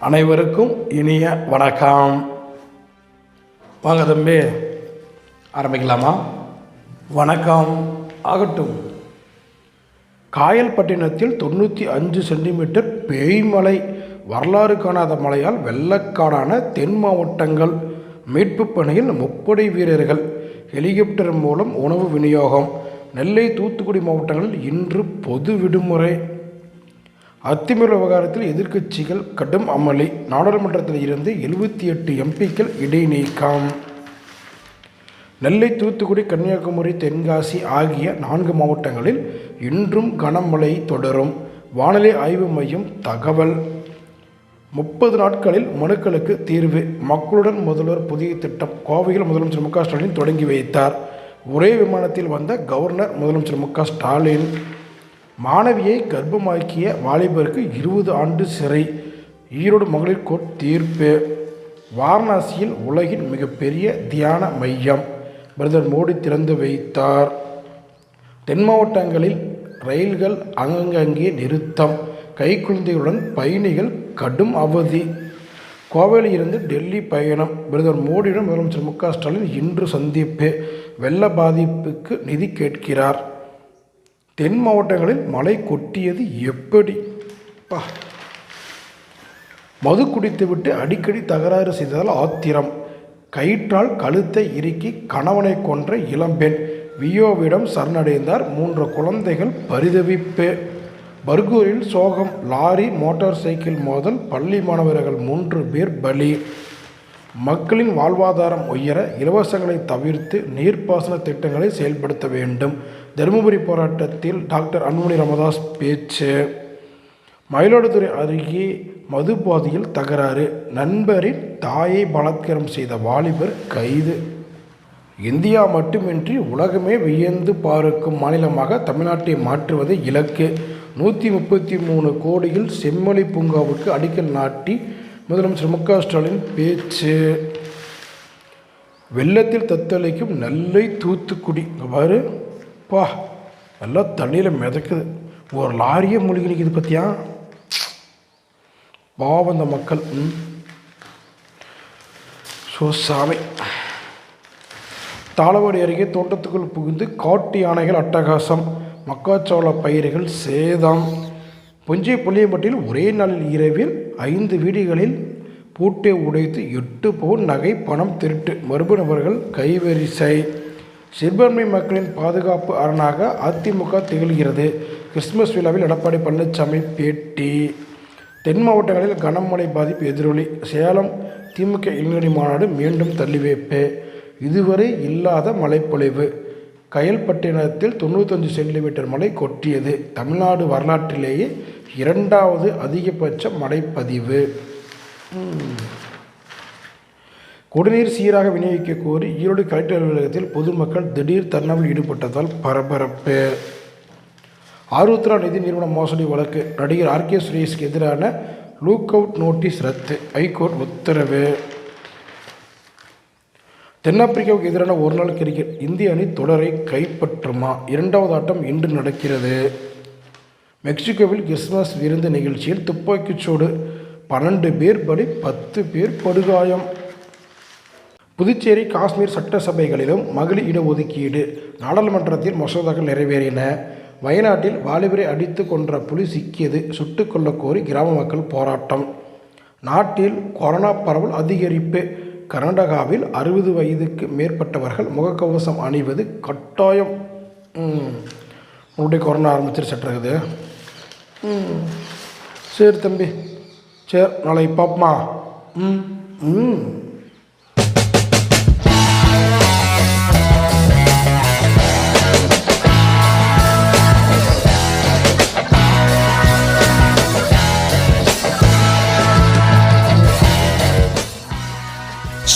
அனைவருக்கும் இனிய வணக்கம். வாங்க தம்பி ஆரம்பிக்கலாமா? வணக்கம். ஆகட்டும். காயல்பட்டினத்தில் தொண்ணூற்றி அஞ்சு சென்டிமீட்டர் பேய்மழை வரலாறு காணாத மழையால் வெள்ளக்காடான தென் மாவட்டங்கள். மீட்பு பணியில் முப்படை வீரர்கள் ஹெலிகாப்டர் மூலம் உணவு விநியோகம். நெல்லை தூத்துக்குடி மாவட்டங்களில் இன்று பொது விடுமுறை. அத்துமீறல் விவகாரத்தில் எதிர்க்கட்சிகள் கடும் அமளி. நாடாளுமன்றத்தில் இருந்து எழுபத்தி எட்டு எம்பிக்கள் இடைநீக்கம். நெல்லை தூத்துக்குடி கன்னியாகுமரி தென்காசி ஆகிய நான்கு மாவட்டங்களில் இன்றும் கனமழை தொடரும். வானிலை ஆய்வு மையம் தகவல். முப்பது நாட்களில் மனுக்களுக்கு தீர்வு. மக்களுடன் முதல்வர் புதிய திட்டம். கோவையில் முதலமைச்சர் மு க ஸ்டாலின் தொடங்கி வைத்தார். ஒரே விமானத்தில் வந்த கவர்னர் முதலமைச்சர் மு க ஸ்டாலின். மாணவியை கர்ப்பமாக்கிய வாலிபருக்கு இருபது ஆண்டு சிறை. ஈரோடு மகளிர் கோர்ட் தீர்ப்பு. வாரணாசியில் உலகின் மிகப்பெரிய தியான மையம். பிரதமர் மோடி திறந்து வைத்தார். தென் மாவட்டங்களில் ரயில்கள் அங்கங்கே நிறுத்தம். கைக்குழந்தைகளுடன் பயணிகள் கடும் அவதி. கோவையில் இருந்து டெல்லி பயணம். பிரதமர் மோடியிடம் முதலமைச்சர் மு க ஸ்டாலின் இன்று சந்திப்பு. வெள்ள பாதிப்புக்கு நிதி கேட்கிறார். தென் மாவட்டங்களில் மழை கொட்டியது எப்படி? பா. மது குடித்துவிட்டு அடிக்கடி தகராறு செய்ததால் ஆத்திரம். கயிற்றால் கழுத்தை இறுக்கி கணவனை கொன்ற இளம்பெண் வியோவிடம் சரணடைந்தார் மூன்று குழந்தைகள் பரிதவிப்பு. பர்கூரில் சோகம் லாரி மோட்டார் சைக்கிள் மோதல் பள்ளி மாணவர்கள் மூன்று பேர் பலி. மக்களின் வாழ்வாதாரம் உயர இலவசங்களை தவிர்த்து நீர்ப்பாசன திட்டங்களை செயல்படுத்த வேண்டும். தருமபுரி போராட்டத்தில் டாக்டர் அன்புமணி ராமதாஸ் பேச்சு. மயிலாடுதுறை அருகே மதுபாதையில் தகராறு. நண்பரின் தாயை பலாத்காரம் செய்த வாலிபர் கைது. இந்தியா மட்டுமின்றி உலகமே வியந்து பார்க்கும் மாநிலமாக தமிழ்நாட்டை மாற்றுவது இலக்கு. நூற்றி முப்பத்தி மூணு கோடியில் செம்மொழி பூங்காவுக்கு அடிக்கல் நாட்டி முதலமைச்சர் மு க ஸ்டாலின் பேச்சு. வெள்ளத்தில் தத்தளிக்கும் நெல்லை தூத்துக்குடி. அவ்வாறு பாரு. பா நல்லா தண்ணியில் மிதக்குது. ஒரு லாரியே மூழ்கி நிற்கிது பார்த்தியா பாவம் அந்த மக்கள். ம். ஸோ சாமி. தாளவாடி அருகே தோட்டத்துக்குள் புகுந்து காட்டு யானைகள் அட்டகாசம். மக்காச்சோள பயிர்கள் சேதம். புஞ்சை புள்ளியம்பட்டியில் ஒரே நாளில் இரவில் ஐந்து வீடுகளில் பூட்டை உடைத்து எட்டு பவுன் நகை பணம் திருட்டு. மர்ம நபர்கள் கைவரிசை. சிறுபான்மை மக்களின் பாதுகாப்பு அரணாக அதிமுக திகழ்கிறது. கிறிஸ்துமஸ் விழாவில் எடப்பாடி பழனிசாமி பேட்டி. தென் மாவட்டங்களில் கனமழை பாதிப்பு எதிரொலி. சேலம் திமுக இளைஞரணி மாநாடு மீண்டும் தள்ளி வைப்பு இதுவரை இல்லாத மழைப்பொழிவு. கயல்பட்டினத்தில் தொண்ணூத்தஞ்சு சென்டிமீட்டர் மழை கொட்டியது. தமிழ்நாடு வரலாற்றிலேயே இரண்டாவது அதிகபட்ச மழைப்பதிவு குடிநீர் சீராக விநியோகிக்க கோரி ஈரோடு கலெக்டர் அலுவலகத்தில் பொதுமக்கள் திடீர் தர்ணாவில் ஈடுபட்டதால் பரபரப்பு. ஆருத்ரா நிதி நிறுவன மோசடி வழக்கு நடிகர் ஆர்கே சுரேஷ்க்கு எதிரான லூக் அவுட் நோட்டீஸ் ரத்து ஹைகோர்ட் உத்தரவு. தென்னாப்பிரிக்காவுக்கு எதிரான ஒருநாள் கிரிக்கெட் இந்திய அணி தொடரை கைப்பற்றுமா? இரண்டாவது ஆட்டம் இன்று நடக்கிறது. மெக்சிகோவில் கிறிஸ்துமஸ் விருந்து நிகழ்ச்சியில் துப்பாக்கிச்சூடு பன்னெண்டு பேர் பலி பத்து பேர் படுகாயம். புதுச்சேரி காஷ்மீர் சட்டசபைகளிலும் மகளிர் இடஒதுக்கீடு. நாடாளுமன்றத்தில் மசோதாக்கள் நிறைவேறின. வயநாட்டில் வாலிபரை அடித்து கொன்ற புலி சிக்கியது சுட்டுக் கோரி கிராம மக்கள் போராட்டம். நாட்டில் கொரோனா பரவல் அதிகரிப்பு. கர்நாடகாவில் அறுபது வயதுக்கு மேற்பட்டவர்கள் முகக்கவசம் அணிவது கட்டாயம். உங்களுடைய கொரோனா ஆரம்பிச்சிருச்சுட்ருக்குது ம் சரி தம்பி. சரி நாளைக்கு பார்ப்போமா ம் ம்.